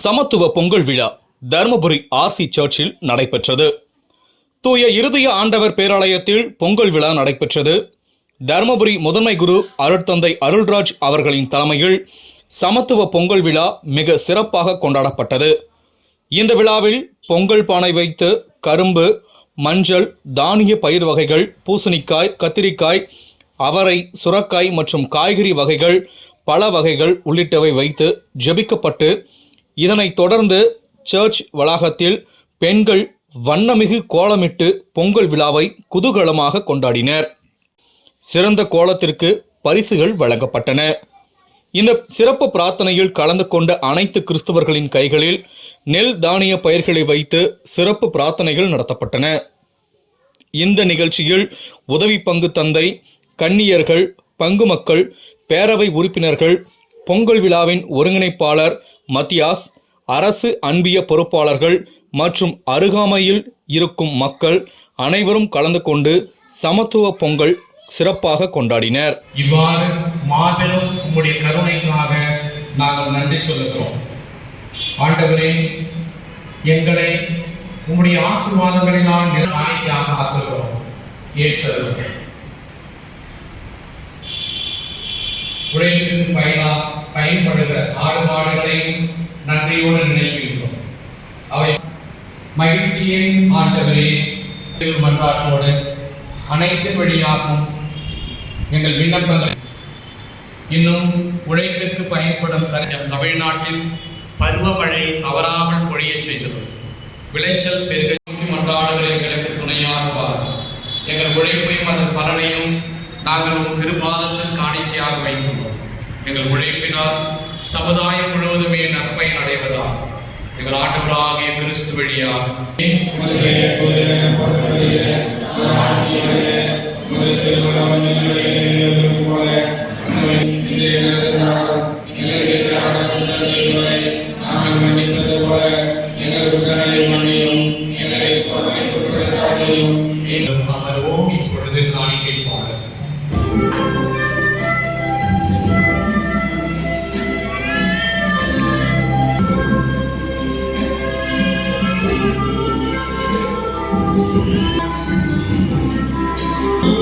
சமத்துவ பொங்கல் விழா தருமபுரி ஆர்சி சர்ச்சில் நடைபெற்றது. தூய இருதய ஆண்டவர் பேராலயத்தில் பொங்கல் விழா நடைபெற்றது. தருமபுரி முதன்மை குரு அருட்தந்தை அருள்ராஜ் அவர்களின் தலைமையில் சமத்துவ பொங்கல் விழா மிக சிறப்பாக கொண்டாடப்பட்டது. இந்த விழாவில் பொங்கல் பானை வைத்து கரும்பு மஞ்சள் தானிய பயிர் வகைகள் பூசணிக்காய் கத்திரிக்காய் அவரை சுரக்காய் மற்றும் காய்கறி வகைகள் பழ வகைகள் உள்ளிட்டவை வைத்து ஜெபிக்கப்பட்டு இதனைத் தொடர்ந்து சர்ச் வளாகத்தில் பெண்கள் வண்ணமிகு கோலமிட்டு பொங்கல் விழாவை குதூகலமாக கொண்டாடினர். சிறந்த கோலத்திற்கு பரிசுகள் வழங்கப்பட்டன. இந்த சிறப்பு பிரார்த்தனையில் கலந்து கொண்ட அனைத்து கிறிஸ்தவர்களின் கைகளில் நெல் தானிய பயிர்களை வைத்து சிறப்பு பிரார்த்தனைகள் நடத்தப்பட்டன. இந்த நிகழ்ச்சியில் உதவி பங்கு தந்தை கன்னியர்கள் பங்கு மக்கள் பேரவை உறுப்பினர்கள் பொங்கல் விழாவின் ஒருங்கிணைப்பாளர் மத்தியாஸ் அரசு அன்பிய பொறுப்பாளர்கள் மற்றும் அருகாமையில் இருக்கும் மக்கள் அனைவரும் கலந்து கொண்டு சமத்துவ பொங்கல் சிறப்பாக கொண்டாடினர். இவ்வாறு மாபெரும் உங்களுடைய கருணைக்காக நாங்கள் நன்றி சொல்லுகிறோம். ஆண்டவரே எங்களை உம்முடைய ஆசீர்வாதங்களினால் நிலையாக ஆக்குகிறோம் ஏற்றரும் உழைப்பிற்கு பயனா பயன்படுகிற ஆடு மாடுகளையும் நன்றியோடு நினைக்கின்றோம். அவை மகிழ்ச்சியின் ஆண்டவரே மன்றாட்டோடு அனைத்து வழியாகும் எங்கள் விண்ணப்பங்கள் இன்னும் உழைப்பிற்கு பயன்படும் கருத்தம் தமிழ்நாட்டில் பருவமழை தவறாமல் பொழியச் செய்தது விளைச்சல் பெருக மன்றாடுகிற எங்களுக்கு துணையாகுவார். எங்கள் உழைப்பையும் அதன் பலனையும் நாங்கள் உன் திருப்பாதத்தில் காணிக்கையாக வைத்துள்ளோம் எங்கள் உழைப்பினால் சமுதாயம் முழுவதுமே நன்மை அடைவதால் எங்கள் ஆண்டவராகிய கிறிஸ்து வழியாக Thank you.